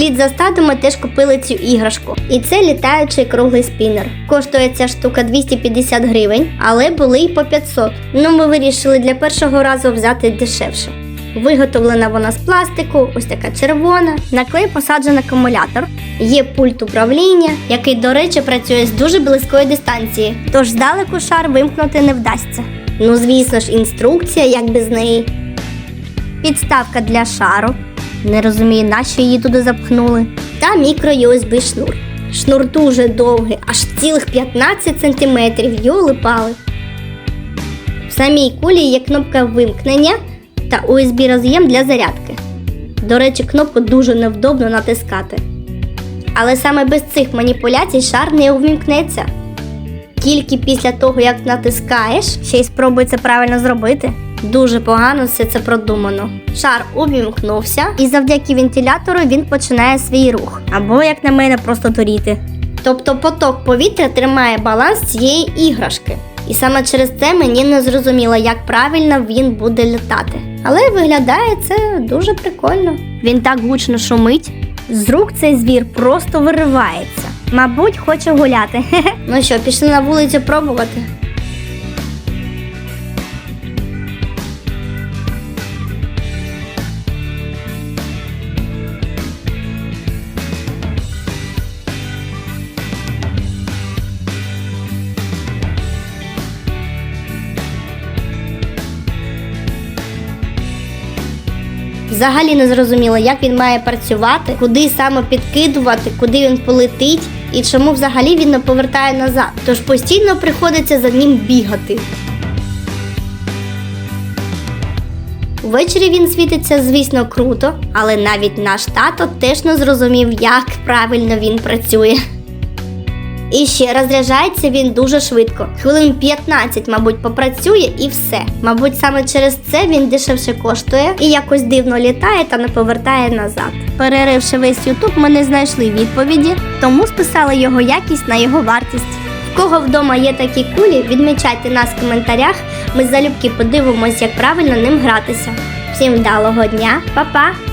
Вслід за статом ми теж купили цю іграшку. І це літаючий круглий спінер. Коштує ця штука 250 гривень, але були й по 500. Ну ми вирішили для першого разу взяти дешевше. Виготовлена вона з пластику, ось така червона. На клей посаджений акумулятор. Є пульт управління, який, до речі, працює з дуже близької дистанції. Тож здалеку шар вимкнути не вдасться. Ну, звісно ж, інструкція, як без неї. Підставка для шару. Не розумію, нащо її туди запхнули. Та мікро USB шнур. Шнур дуже довгий, аж цілих 15 см, йоли пали. В самій кулі є кнопка вимкнення та USB роз'єм для зарядки. До речі, кнопку дуже невдобно натискати. Але саме без цих маніпуляцій шар не увімкнеться. Тільки після того, як натискаєш, ще й спробуй це правильно зробити. Дуже погано все це продумано. Шар увімкнувся, і завдяки вентилятору він починає свій рух. Або, як на мене, просто торіти. Тобто поток повітря тримає баланс цієї іграшки. І саме через це мені не зрозуміло, як правильно він буде літати. Але виглядає це дуже прикольно. Він так гучно шумить. З рук цей звір просто виривається. Мабуть, хоче гуляти. Ну що, пішли на вулицю пробувати. Взагалі не зрозуміло, як він має працювати, куди саме підкидувати, куди він полетить і чому взагалі він не повертає назад. Тож постійно приходиться за ним бігати. Ввечері він світиться, звісно, круто, але навіть наш тато теж не зрозумів, як правильно він працює. І ще розряджається він дуже швидко. Хвилин 15, мабуть, попрацює і все. Мабуть, саме через це він дешевше коштує і якось дивно літає та не повертає назад. Переривши весь Ютуб, ми не знайшли відповіді, тому списали його якість на його вартість. В кого вдома є такі кулі, відмічайте нас в коментарях. Ми залюбки подивимось, як правильно ним гратися. Всім вдалого дня, Па-па!